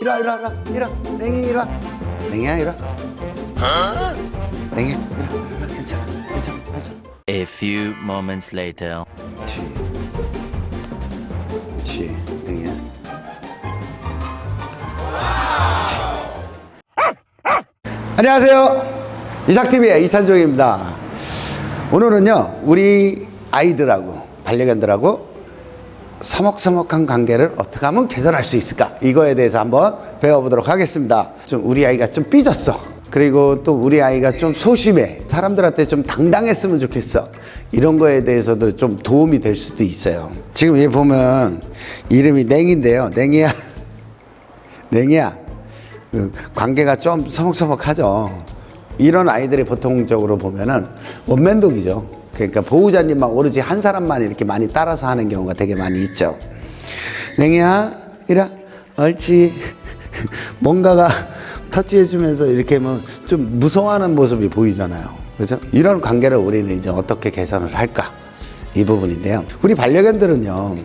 이리 와 이리 와 이리 와. 이리 와. 냉이 이리 와. 냉이야 이리 와. 냉이야 이리 와. 이리 와. 괜찮아 괜찮아 괜찮아. A few moments later. 그렇지 그렇지 냉이야. 안녕하세요. 이삭TV의 이찬종입니다. 오늘은요 우리 아이들하고 반려견들하고 서먹서먹한 관계를 어떻게 하면 개선할 수 있을까? 이거에 대해서 한번 배워보도록 하겠습니다. 좀 우리 아이가 좀 삐졌어. 그리고 또 우리 아이가 좀 소심해. 사람들한테 좀 당당했으면 좋겠어. 이런 거에 대해서도 좀 도움이 될 수도 있어요. 지금 얘 보면 이름이 냉인데요. 냉이야. 냉이야. 그 관계가 좀 서먹서먹하죠. 이런 아이들이 보통적으로 보면은 원맨독이죠 그러니까 보호자님만 오로지 한 사람만 이렇게 많이 따라서 하는 경우가 되게 많이 있죠. 냉이야 이라 옳지. 뭔가가 터치해주면서 이렇게 하면 좀 무서워하는 모습이 보이잖아요. 그래서 이런 관계를 우리는 이제 어떻게 개선을 할까? 이 부분인데요. 우리 반려견들은요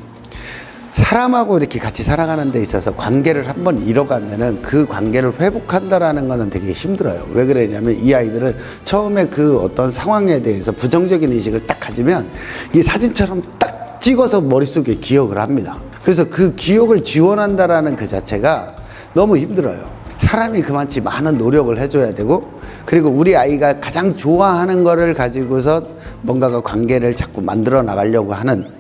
사람하고 이렇게 같이 살아가는 데 있어서 관계를 한번 잃어가면은 그 관계를 회복한다라는 거는 되게 힘들어요. 왜 그러냐면 이 아이들은 처음에 그 어떤 상황에 대해서 부정적인 의식을 딱 가지면 이 사진처럼 딱 찍어서 머릿속에 기억을 합니다. 그래서 그 기억을 지원한다라는 그 자체가 너무 힘들어요. 사람이 그만치 많은 노력을 해줘야 되고 그리고 우리 아이가 가장 좋아하는 거를 가지고서 뭔가가 관계를 자꾸 만들어 나가려고 하는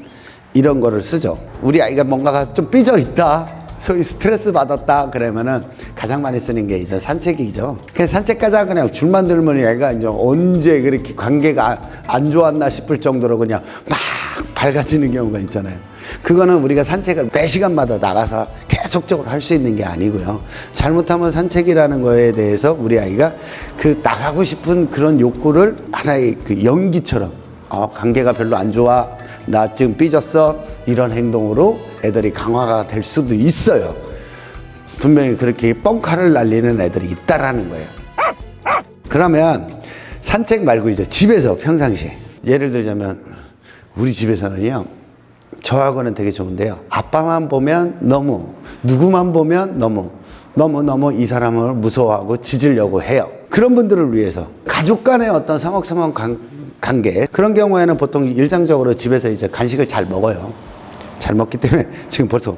이런 거를 쓰죠. 우리 아이가 뭔가가 좀 삐져 있다. 소위 스트레스 받았다 그러면은 가장 많이 쓰는 게 이제 산책이죠. 그냥 산책 가자 그냥 줄만 들면 얘가 이제 언제 그렇게 관계가 안 좋았나 싶을 정도로 그냥 막 밝아지는 경우가 있잖아요. 그거는 우리가 산책을 매 시간마다 나가서 계속적으로 할 수 있는 게 아니고요. 잘못하면 산책이라는 거에 대해서 우리 아이가 그 나가고 싶은 그런 욕구를 하나의 그 연기처럼 어, 관계가 별로 안 좋아. 나 지금 삐졌어. 이런 행동으로 애들이 강화가 될 수도 있어요. 분명히 그렇게 뻥카를 날리는 애들이 있다라는 거예요. 그러면 산책 말고 이제 집에서 평상시에 예를 들자면 우리 집에서는요 저하고는 되게 좋은데요 아빠만 보면 너무 누구만 보면 너무 너무 너무 이 사람을 무서워하고 짖으려고 해요 그런 분들을 위해서 가족 간의 어떤 서먹서먹 관, 관계 그런 경우에는 보통 일상적으로 집에서 이제 간식을 잘 먹어요 잘 먹기 때문에 지금 벌써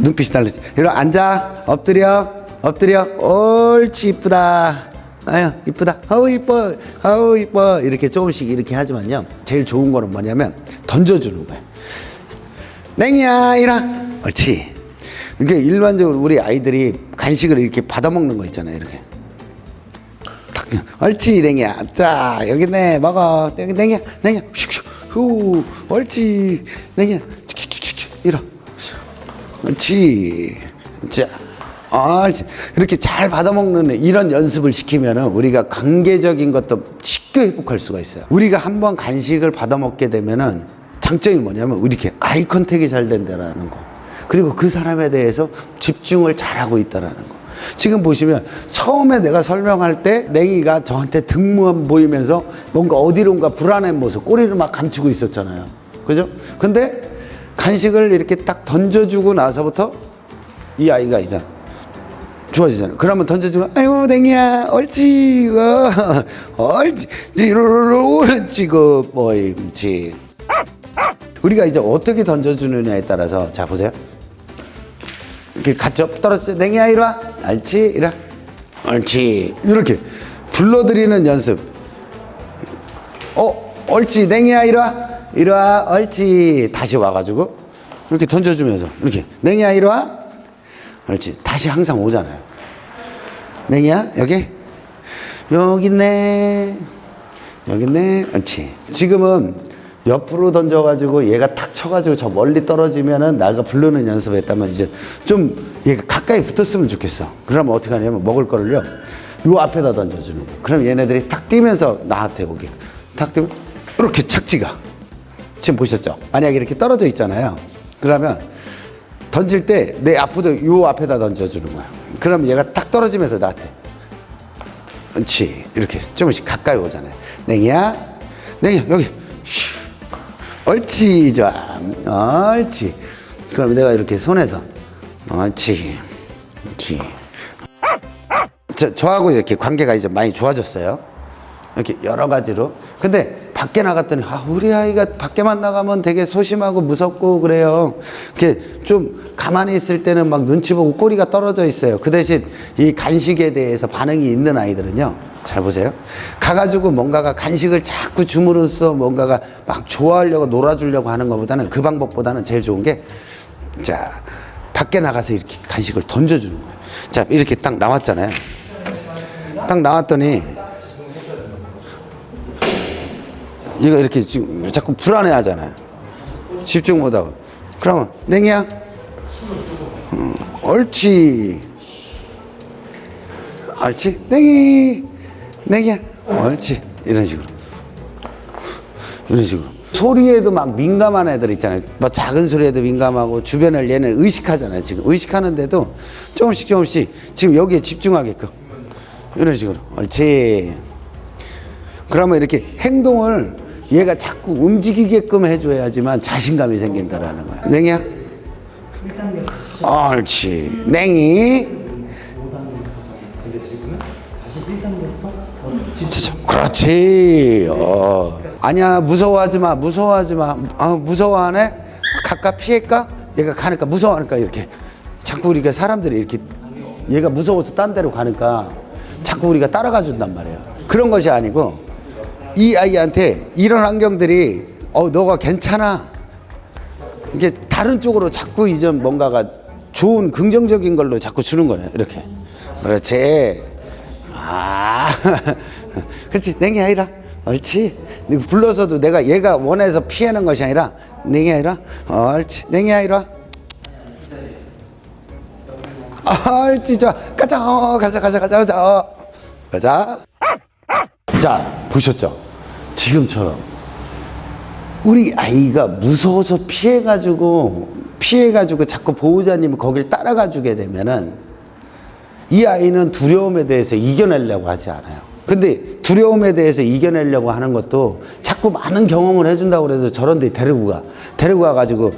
눈빛이 달라지. 이리 와, 앉아. 엎드려. 엎드려. 옳지 이쁘다. 아유 이쁘다. 아우 이뻐. 아우 이뻐. 이렇게 조금씩 이렇게 하지만요. 제일 좋은 거는 뭐냐면 던져주는 거예요. 냉이야 이라. 옳지. 이게 일반적으로 우리 아이들이 간식을 이렇게 받아먹는 거 있잖아요. 이렇게. 탁, 옳지 냉이야. 자 여기 네 먹어. 여기 냉이야 냉이야. 슉슉. 후 옳지 냉이야. 칙칙칙칙 이라. 그렇지. 자, 옳지. 이렇게 잘 받아먹는 애, 이런 연습을 시키면은 우리가 관계적인 것도 쉽게 회복할 수가 있어요. 우리가 한번 간식을 받아먹게 되면은 장점이 뭐냐면 이렇게 아이 컨택이 잘 된다라는 거. 그리고 그 사람에 대해서 집중을 잘하고 있다라는 거. 지금 보시면 처음에 내가 설명할 때 냉이가 저한테 등무한 보이면서 뭔가 어디론가 불안한 모습, 꼬리를 막 감추고 있었잖아요. 그죠? 근데 간식을 이렇게 딱 던져주고 나서부터 이 아이가 이제 좋아지잖아요. 그러면 던져주면 아이고 냉이야 옳지 어, 이로로로 옳지 그 뭐임지 우리가 이제 어떻게 던져주느냐에 따라서 자 보세요. 이렇게 같이 떨어졌어요. 냉이야 이리 와 이리 와 옳지 이렇게 불러들이는 연습 어, 옳지, 냉이야, 이리 와. 이리 와, 옳지. 다시 와가지고, 이렇게 던져주면서, 이렇게, 냉이야, 이리 와. 옳지. 다시 항상 오잖아요. 냉이야, 여기. 여기 있네. 여기 있네. 옳지. 지금은 옆으로 던져가지고 얘가 탁 쳐가지고 저 멀리 떨어지면은 나가 부르는 연습했다면 이제 좀 얘가 가까이 붙었으면 좋겠어. 그러면 어떻게 하냐면 먹을 거를요. 요 앞에다 던져주는 거. 그럼 얘네들이 탁 뛰면서 나한테 오게. 탁 뛰면 이렇게 착지가. 지금 보셨죠? 만약에 이렇게 떨어져 있잖아요. 그러면 던질 때 내 앞으로 요 앞에다 던져주는 거야. 그럼 얘가 딱 떨어지면서 나한테. 그렇지. 이렇게 조금씩 가까이 오잖아요. 냉이야. 냉이야. 여기. 슈. 옳지. 좋아. 옳지. 그럼 내가 이렇게 손에서 옳지. 옳지. 저, 저하고 이렇게 관계가 이제 많이 좋아졌어요. 이렇게 여러 가지로. 근데 밖에 나갔더니, 아, 우리 아이가 밖에만 나가면 되게 소심하고 무섭고 그래요. 이렇게 좀 가만히 있을 때는 막 눈치 보고 꼬리가 떨어져 있어요. 그 대신 이 간식에 대해서 반응이 있는 아이들은요. 잘 보세요. 가가지고 뭔가가 간식을 자꾸 줌으로써 뭔가가 막 좋아하려고 놀아주려고 하는 것보다는 그 방법보다는 제일 좋은 게 자, 밖에 나가서 이렇게 간식을 던져주는 거예요. 자, 이렇게 딱 나왔잖아요. 딱 나왔더니, 이거 이렇게 지금 자꾸 불안해 하잖아요. 집중 못하고. 그러면, 냉이야? 음, 옳지. 옳지. 냉이. 냉이야. 옳지. 이런 식으로. 이런 식으로. 소리에도 막 민감한 애들 있잖아요. 뭐 작은 소리에도 민감하고 주변을 얘는 의식하잖아요. 지금 의식하는데도 조금씩 조금씩 지금 여기에 집중하게끔 이런 식으로. 옳지. 그러면 이렇게 행동을 얘가 자꾸 움직이게끔 해줘야지만 자신감이 생긴다라는 거야. 냉이야? 옳지. 냉이. 그렇지. 어. 아니야 무서워하지 마. 무서워하지 마. 아 무서워하네. 가까 피할까? 얘가 가니까 무서워하니까 이렇게 자꾸 우리가 사람들이 이렇게 얘가 무서워서 딴 데로 가니까 자꾸 우리가 따라가 준단 말이에요. 그런 것이 아니고 이 아이한테 이런 환경들이 어 너가 괜찮아. 이게 다른 쪽으로 자꾸 이제 뭔가가 좋은 긍정적인 걸로 자꾸 주는 거예요. 이렇게. 그렇지. 아, 그렇지. 냉이 아이라. 옳지. 불러서도 내가 얘가 원해서 피하는 것이 아니라 냉이 아이라. 옳지. 냉이 아이라. 아, 옳지. 자, 가자. 어, 가자, 가자, 가자, 가자. 어. 가자. 자, 보셨죠? 지금처럼 우리 아이가 무서워서 피해가지고 피해가지고 자꾸 보호자님이 거길 따라가 주게 되면은 이 아이는 두려움에 대해서 이겨내려고 하지 않아요. 근데 두려움에 대해서 이겨내려고 하는 것도 자꾸 많은 경험을 해준다고 그래서 저런 데 데리고 가. 데리고 가가지고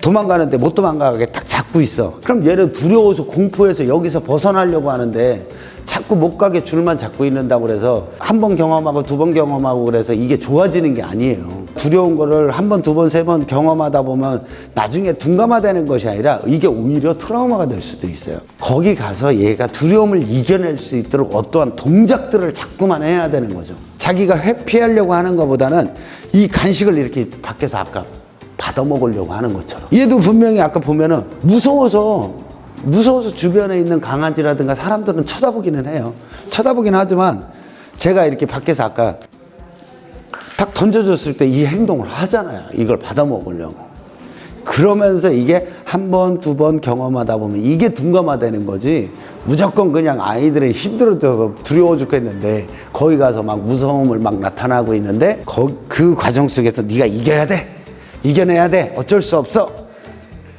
도망가는데 못 도망가게 딱 잡고 있어. 그럼 얘는 두려워서 공포해서 여기서 벗어나려고 하는데 자꾸 못 가게 줄만 잡고 있는다고 그래서 한 번 경험하고 두 번 경험하고 그래서 이게 좋아지는 게 아니에요. 두려운 거를 한 번, 두 번, 세 번 경험하다 보면 나중에 둔감화되는 것이 아니라 이게 오히려 트라우마가 될 수도 있어요. 거기 가서 얘가 두려움을 이겨낼 수 있도록 어떠한 동작들을 자꾸만 해야 되는 거죠. 자기가 회피하려고 하는 것보다는 이 간식을 이렇게 밖에서 아까 받아 먹으려고 하는 것처럼. 얘도 분명히 아까 보면은 무서워서 무서워서 주변에 있는 강아지라든가 사람들은 쳐다보기는 해요. 쳐다보긴 하지만 제가 이렇게 밖에서 아까 딱 던져줬을 때 이 행동을 하잖아요. 이걸 받아 먹으려고. 그러면서 이게 한 번, 두 번 경험하다 보면 이게 둔감화되는 거지. 무조건 그냥 아이들은 힘들어서 두려워 죽겠는데 거기 가서 막 무서움을 막 나타나고 있는데 거- 그 과정 속에서 네가 이겨야 돼. 이겨내야 돼. 어쩔 수 없어.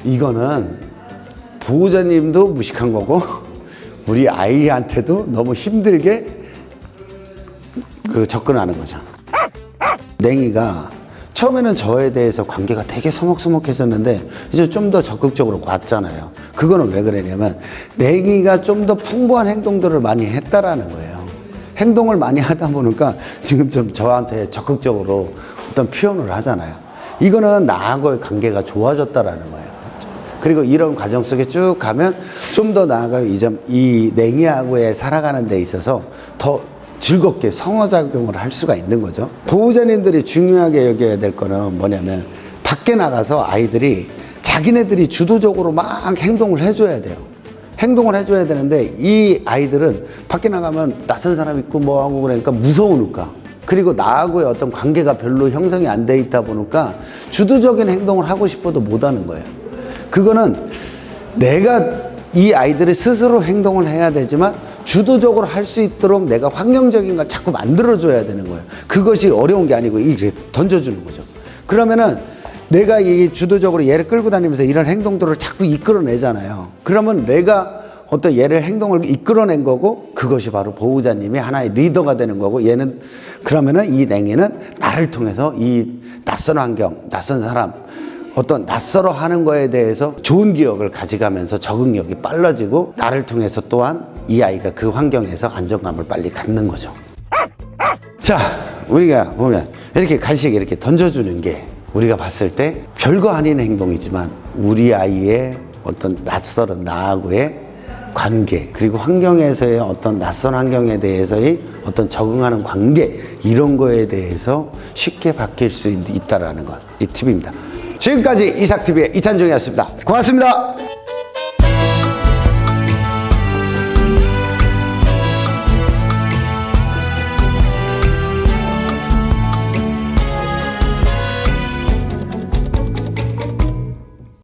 이거는 보호자님도 무식한 거고 우리 아이한테도 너무 힘들게 그 접근하는 거죠. 냉이가 처음에는 저에 대해서 관계가 되게 서먹서먹했었는데 이제 좀 더 적극적으로 왔잖아요. 그거는 왜 그러냐면 냉이가 좀 더 풍부한 행동들을 많이 했다라는 거예요. 행동을 많이 하다 보니까 지금 좀 저한테 적극적으로 어떤 표현을 하잖아요. 이거는 나하고의 관계가 좋아졌다라는 거예요. 그리고 이런 과정 속에 쭉 가면 좀 더 나아가 이 점 이 냉이하고의 살아가는 데 있어서 더 즐겁게 상호작용을 할 수가 있는 거죠. 보호자님들이 중요하게 여겨야 될 거는 뭐냐면 밖에 나가서 아이들이 자기네들이 주도적으로 막 행동을 해줘야 돼요. 행동을 해줘야 되는데 이 아이들은 밖에 나가면 낯선 사람 있고 뭐 하고 그러니까 무서우니까 그리고 나하고의 어떤 관계가 별로 형성이 안 돼 있다 보니까 주도적인 행동을 하고 싶어도 못 하는 거예요. 그거는 내가 이 아이들이 스스로 행동을 해야 되지만 주도적으로 할 수 있도록 내가 환경적인 걸 자꾸 만들어줘야 되는 거예요. 그것이 어려운 게 아니고 이렇게 던져주는 거죠. 그러면은 내가 이 주도적으로 얘를 끌고 다니면서 이런 행동들을 자꾸 이끌어내잖아요. 그러면 내가 어떤 얘를 행동을 이끌어낸 거고 그것이 바로 보호자님이 하나의 리더가 되는 거고 얘는 그러면은 이 냉이는 나를 통해서 이 낯선 환경, 낯선 사람 어떤 낯설어 하는 거에 대해서 좋은 기억을 가져가면서 적응력이 빨라지고 나를 통해서 또한 이 아이가 그 환경에서 안정감을 빨리 갖는 거죠. 자, 우리가 보면 이렇게 간식 이렇게 던져주는 게 우리가 봤을 때 별거 아닌 행동이지만 우리 아이의 어떤 낯설은 나하고의 관계 그리고 환경에서의 어떤 낯선 환경에 대해서의 어떤 적응하는 관계 이런 거에 대해서 쉽게 바뀔 수 있- 있다라는 것 이 팁입니다. 지금까지 이삭TV의 이찬종이었습니다. 고맙습니다.